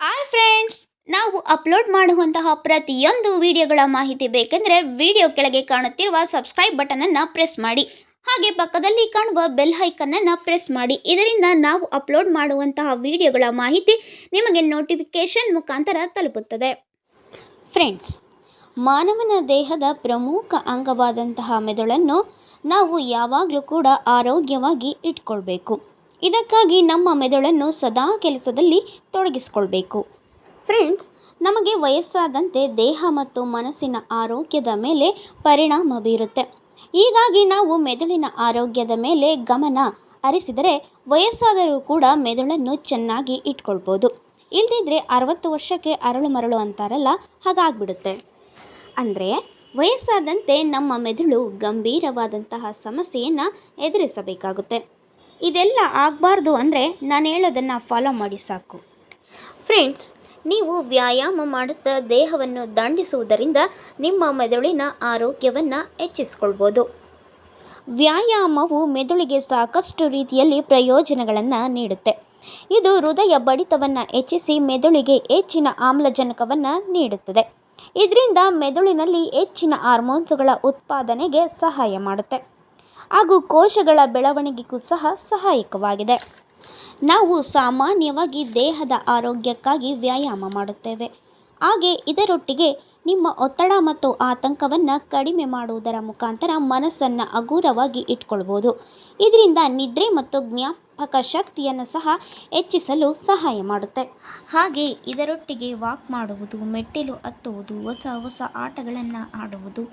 Hi friends, ನಾವು upload ಮಾಡುವಂತಹ ಪ್ರತಿಯೊಂದು ವಿಡಿಯೋಗಳ ಮಾಹಿತಿ ಬೇಕೆಂದರೆ ವಿಡಿಯೋ ಕೆಳಗೆ ಕಾಣುತ್ತಿರುವ ಸಬ್ಸ್ಕ್ರೈಬ್ ಬಟನನ್ನು ಪ್ರೆಸ್ ಮಾಡಿ. ಹಾಗೆ ಪಕ್ಕದಲ್ಲಿ ಕಾಣುವ ಬೆಲ್ ಹೈಕನ್ನನ್ನು ಪ್ರೆಸ್ ಮಾಡಿ. ಇದರಿಂದ ನಾವು ಅಪ್ಲೋಡ್ ಮಾಡುವಂತಹ ವಿಡಿಯೋಗಳ ಮಾಹಿತಿ ನಿಮಗೆ ನೋಟಿಫಿಕೇಷನ್ ಮುಖಾಂತರ ತಲುಪುತ್ತದೆ. ಫ್ರೆಂಡ್ಸ್, ಮಾನವನ ದೇಹದ ಪ್ರಮುಖ ಅಂಗವಾದಂತಹ ಮೆದುಳನ್ನು ನಾವು ಯಾವಾಗಲೂ ಕೂಡ ಆರೋಗ್ಯವಾಗಿ ಇಟ್ಕೊಳ್ಬೇಕು. ಇದಕ್ಕಾಗಿ ನಮ್ಮ ಮೆದುಳನ್ನು ಸದಾ ಕೆಲಸದಲ್ಲಿ ತೊಡಗಿಸಿಕೊಳ್ಬೇಕು. ಫ್ರೆಂಡ್ಸ್, ನಮಗೆ ವಯಸ್ಸಾದಂತೆ ದೇಹ ಮತ್ತು ಮನಸ್ಸಿನ ಆರೋಗ್ಯದ ಮೇಲೆ ಪರಿಣಾಮ ಬೀರುತ್ತೆ. ಹೀಗಾಗಿ ನಾವು ಮೆದುಳಿನ ಆರೋಗ್ಯದ ಮೇಲೆ ಗಮನ ಹರಿಸಿದರೆ ವಯಸ್ಸಾದರೂ ಕೂಡ ಮೆದುಳನ್ನು ಚೆನ್ನಾಗಿ ಇಟ್ಕೊಳ್ಬೋದು. ಇಲ್ದಿದ್ರೆ ಅರವತ್ತು ವರ್ಷಕ್ಕೆ ಅರಳು ಮರಳು ಅಂತಾರಲ್ಲ, ಹಾಗಾಗ್ಬಿಡುತ್ತೆ. ಅಂದರೆ ವಯಸ್ಸಾದಂತೆ ನಮ್ಮ ಮೆದುಳು ಗಂಭೀರವಾದಂತಹ ಸಮಸ್ಯೆಯನ್ನು ಎದುರಿಸಬೇಕಾಗುತ್ತೆ. ಇದೆಲ್ಲ ಆಗಬಾರ್ದು ಅಂದರೆ ನಾನು ಹೇಳೋದನ್ನು ಫಾಲೋ ಮಾಡಿ ಸಾಕು. ಫ್ರೆಂಡ್ಸ್ ನೀವು ವ್ಯಾಯಾಮ ಮಾಡುತ್ತಾ ದೇಹವನ್ನು ದಂಡಿಸುವುದರಿಂದ ನಿಮ್ಮ ಮೆದುಳಿನ ಆರೋಗ್ಯವನ್ನು ಹೆಚ್ಚಿಸ್ಕೊಳ್ಬೋದು. ವ್ಯಾಯಾಮವು ಮೆದುಳಿಗೆ ಸಾಕಷ್ಟು ರೀತಿಯಲ್ಲಿ ಪ್ರಯೋಜನಗಳನ್ನು ನೀಡುತ್ತೆ. ಇದು ಹೃದಯ ಬಡಿತವನ್ನು ಹೆಚ್ಚಿಸಿ ಮೆದುಳಿಗೆ ಹೆಚ್ಚಿನ ಆಮ್ಲಜನಕವನ್ನು ನೀಡುತ್ತದೆ. ಇದರಿಂದ ಮೆದುಳಿನಲ್ಲಿ ಹೆಚ್ಚಿನ ಹಾರ್ಮೋನ್ಸುಗಳ ಉತ್ಪಾದನೆಗೆ ಸಹಾಯ ಮಾಡುತ್ತೆ. ಹಾಗೂ ಕೋಶಗಳ ಬೆಳವಣಿಗೆಗೂ ಸಹ ಸಹಾಯಕವಾಗಿದೆ. ನಾವು ಸಾಮಾನ್ಯವಾಗಿ ದೇಹದ ಆರೋಗ್ಯಕ್ಕಾಗಿ ವ್ಯಾಯಾಮ ಮಾಡುತ್ತೇವೆ. ಹಾಗೆ ಇದರೊಟ್ಟಿಗೆ ನಿಮ್ಮ ಒತ್ತಡ ಮತ್ತು ಆತಂಕವನ್ನು ಕಡಿಮೆ ಮಾಡುವುದರ ಮುಖಾಂತರ ಮನಸ್ಸನ್ನು ಹಗುರವಾಗಿ ಇಟ್ಕೊಳ್ಬೋದು. ಇದರಿಂದ ನಿದ್ರೆ ಮತ್ತು ಜ್ಞಾಪಕ ಶಕ್ತಿಯನ್ನು ಸಹ ಹೆಚ್ಚಿಸಲು ಸಹಾಯ ಮಾಡುತ್ತೆ. ಹಾಗೆ ಇದರೊಟ್ಟಿಗೆ ವಾಕ್ ಮಾಡುವುದು, ಮೆಟ್ಟಿಲು ಹತ್ತುವುದು, ಹೊಸ ಹೊಸ ಆಟಗಳನ್ನು ಆಡುವುದು,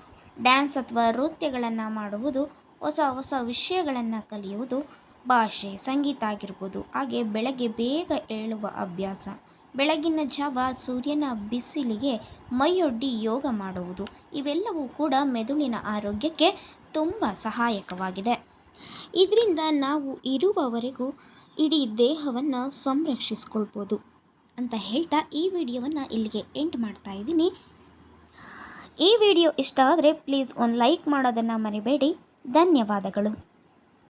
ಡ್ಯಾನ್ಸ್ ಅಥವಾ ನೃತ್ಯಗಳನ್ನು ಮಾಡುವುದು ಹೊಸ ಹೊಸ ವಿಷಯಗಳನ್ನು ಕಲಿಯುವುದು ಭಾಷೆ, ಸಂಗೀತ ಆಗಿರ್ಬೋದು. ಹಾಗೆ ಬೆಳಗ್ಗೆ ಬೇಗ ಏಳುವ ಅಭ್ಯಾಸ. ಬೆಳಗಿನ ಜಾವ ಸೂರ್ಯನ ಬಿಸಿಲಿಗೆ ಮೈಯೊಡ್ಡಿ ಯೋಗ ಮಾಡುವುದು. ಇವೆಲ್ಲವೂ ಕೂಡ ಮೆದುಳಿನ ಆರೋಗ್ಯಕ್ಕೆ ತುಂಬ ಸಹಾಯಕವಾಗಿದೆ. ಇದರಿಂದ ನಾವು ಇರುವವರೆಗೂ ಇಡೀ ದೇಹವನ್ನು ಸಂರಕ್ಷಿಸ್ಕೊಳ್ಬೋದು ಅಂತ ಹೇಳ್ತಾ ಈ ವಿಡಿಯೋವನ್ನು ಇಲ್ಲಿಗೆ ಎಂಡ್ ಮಾಡ್ತಾ ಇದ್ದೀನಿ. ಈ ವಿಡಿಯೋ ಇಷ್ಟ ಆದರೆ ಪ್ಲೀಸ್ ಒಂದು ಲೈಕ್ ಮಾಡೋದನ್ನು ಮರಿಬೇಡಿ. ಧನ್ಯವಾದಗಳು.